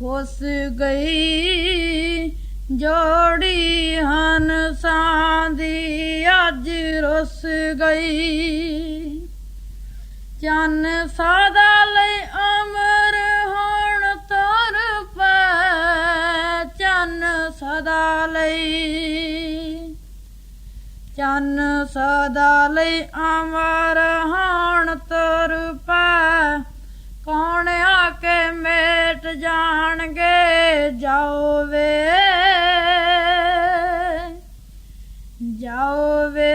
ਫੁੱਸ ਗਈ, ਜੋੜੀ ਹੰਸਾਂ ਦੀ ਅੱਜ ਰੁੱਸ ਗਈ। ਚੰਨ ਸਾਦਾ ਲਈ ਅਮਰ ਹੁਣ ਤੁਰ ਪੈ, ਚੰਨ ਸਦਾ ਲਈ। ਚੰਨ ਸਦਾ ਲਈ ਅਮਰ ਹੁਣ ਤੁਰ ਪੈ, ਕੌਣ ਆ ਕੇ ਜਾਣਗੇ ਜਾਓ ਵੇ ਜਾਓ ਵੇ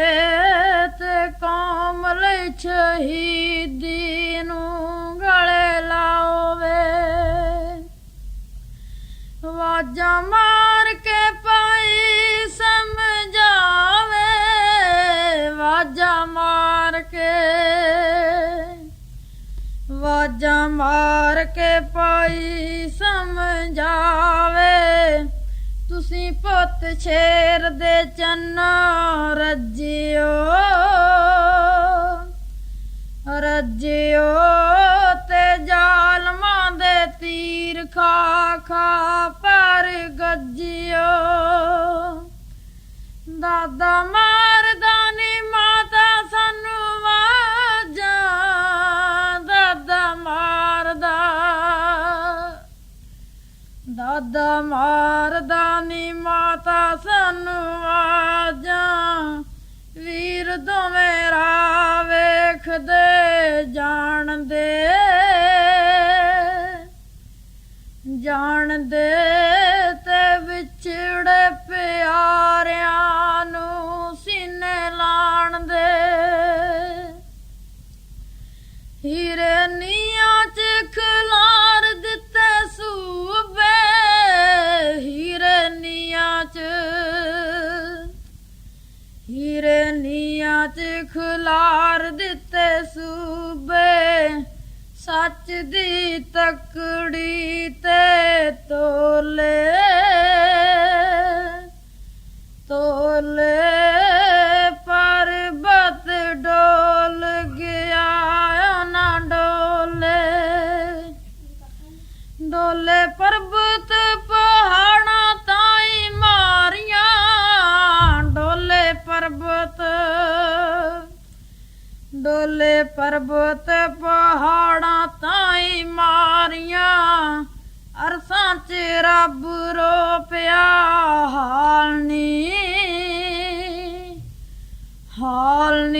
ਤੇ ਕੌਮ ਲਈ ਸ਼ਹੀਦੀ ਨੂੰ ਗਲੇ ਲਾਓ ਵੇ ਵਾਜਾਂ ਵਾਜਾਂ ਮਾਰ ਕੇ ਪਾਈ ਸਮਝਾਵੇ। ਤੁਸੀਂ ਪੁੱਤ ਸ਼ੇਰ ਦੇ ਚੰਨੋ ਰੱਜਿਓ। ਰੱਜਿਓ ਤੇ ਜ਼ਾਲਮਾਂ ਦੇ ਤੀਰ ਖਾ ਖਾ ਪਰ ਗੱਜਿਓ। ਦਾਦਾ ਦਾਦਾ ਮਾਰਦਾ ਨੀ ਮਾਤਾ ਸਾਨੂੰ ਵਾਜਾਂ ਵੀਰ ਦੋਵੇਂ ਰਾ ਵੇਖਦੇ ਜਾਣਦੇ। ਜਾਣਦੇ ਤੇ ਵਿਛੜੇ ਸੱਚ ਦੀ ਤਕੜੀ ਤੇ ਤੋਲੇ ਤੋਲੇ ਪਰਬਤ ਡੋਲ ਗਿਆ ਨਾ ਡੋਲੇ। ਡੋਲੇ ਪਰਬਤ ਪਹਾੜਾਂ ਤਾਈ ਮਾਰੀਆਂ, ਡੋਲੇ ਪਰਬਤ ਡੋਲੇ ਪਰਬਤ ਚ ਰੱਬ ਰੋਪਿਆ ਹਾਲ ਨੀ। ਹਾਲ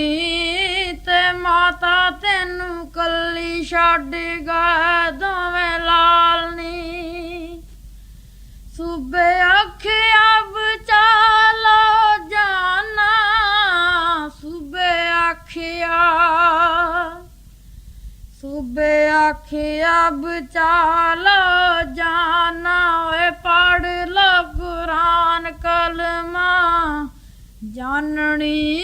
ਤੇ ਮਾਤਾ ਤੈਨੂੰ ਕੱਲੀ ਛੱਡ ਗਏ ਦੋਵੇਂ ਲਾਲਨੀ ਸੂਬੇ ਆਖਿਆ ਬਚਾਲੋ ਜਾਨਾ, ਸੂਬੇ ਆਖਿਆ ਸੂਬੇ ਆਖਿਆ ਬਚਾਲੋ ਜਾਣਾ ਓਏ ਪੜ ਲੋ ਕੁਰਾਨ ਕਲਮਾ ਜਾਣਣੀ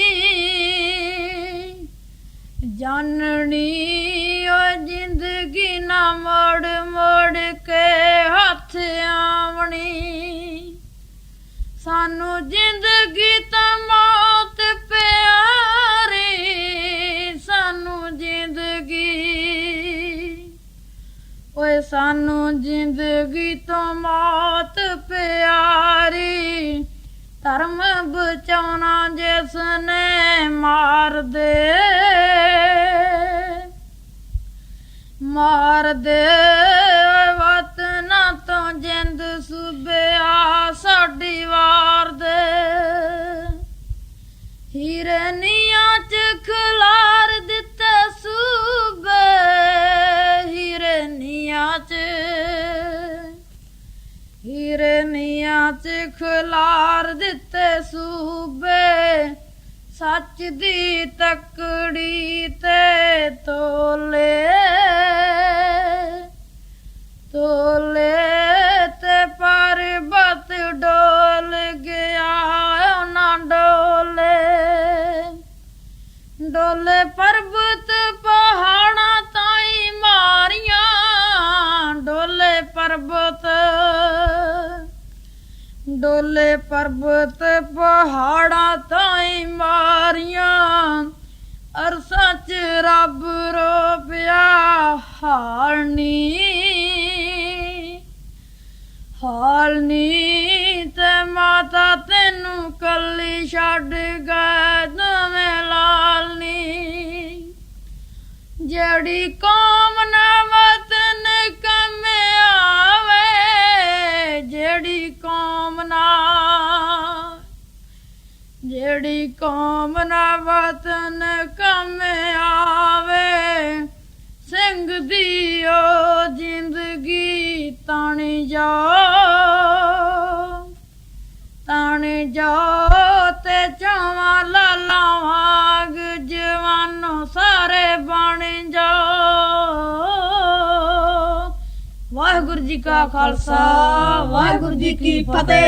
ਜਾਣਣੀ ਓ ਜ਼ਿੰਦਗੀ ਤੋਂ ਮੌਤ ਪਿਆਰੀ ਧਰਮ ਬਚਾਉਣਾ ਜਿਸ ਨੇ ਮਾਰ ਦੇ। ਮਾਰ ਦੇ। ਸੱਚ ਤਕੜੀ ਤੇ ਤੋਲੇ ਤੋਲੇ ਤੇ ਪਰਬਤ ਡੋਲ ਗਿਆ, ਨਾ ਡੋਲੇ। ਡੋਲੇ ਪਰਬਤ ਪਹਾੜਾਂ ਤਾਈ ਮਾਰੀਆਂ, ਡੋਲੇ ਪਰਬਤ ਡੋਲੇ ਪਰਬਤ ਪਹਾੜਾਂ ਤਾਈ ਮਾਰੀਆਂ। ਅਰਸਾਂ ਚ ਰੱਬ ਰੋਪਿਆ ਹਾਰਨੀ ਜਿਹੜੀ ਕੌਮ ਨਾ ਵਤਨ ਕਮੇ ਆਵੇ, ਸਿੰਘ ਦੀ ਓ ਜ਼ਿੰਦਗੀ ਤਾਣੀ ਜਾ। ਤਾਣੀ ਜਾ ਤੇ ਚਾਵਾਂ ਲਾਲਾਂ ਵਾਂਗ ਜਵਾਨੋ ਸਾਰੇ ਬਣ ਜਾ। ਵਾਹਿਗੁਰੂ ਜੀ ਕਾ ਖਾਲਸਾ, ਵਾਹਿਗੁਰੂ ਜੀ ਕੀ ਫਤਿਹ।